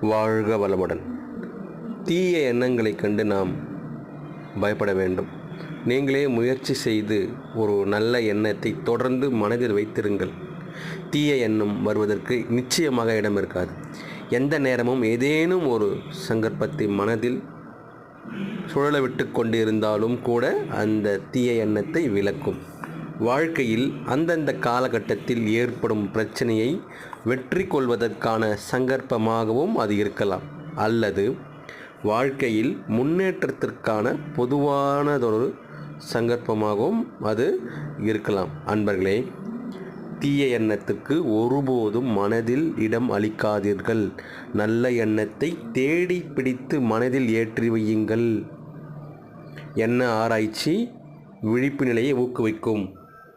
வாழ்க வளமுடன். தீய எண்ணங்களைக் கண்டு நாம் பயப்பட வேண்டும். நீங்களே முயற்சி செய்து ஒரு நல்ல எண்ணத்தை தொடர்ந்து மனதில் வைத்திருங்கள். தீய எண்ணம் வருவதற்கு நிச்சயமாக இடம் இருக்காது. எந்த நேரமும் ஏதேனும் ஒரு சங்கற்பத்தை மனதில் சுழல விட்டு கொண்டு இருந்தாலும் கூட அந்த தீய எண்ணத்தை விளக்கும். வாழ்க்கையில் அந்தந்த காலகட்டத்தில் ஏற்படும் பிரச்சனையை வெற்றி கொள்வதற்கான சங்கற்பமாகவும் அது இருக்கலாம். அல்லது வாழ்க்கையில் முன்னேற்றத்திற்கான பொதுவானதொரு சங்கற்பமாகவும் அது இருக்கலாம். அன்பர்களே தீய எண்ணத்துக்கு ஒருபோதும் மனதில் இடம் அளிக்காதீர்கள். நல்ல எண்ணத்தை தேடி பிடித்து மனதில் ஏற்றி வையுங்கள். எண்ண ஆராய்ச்சி விழிப்பு நிலையை ஊக்குவிக்கும்.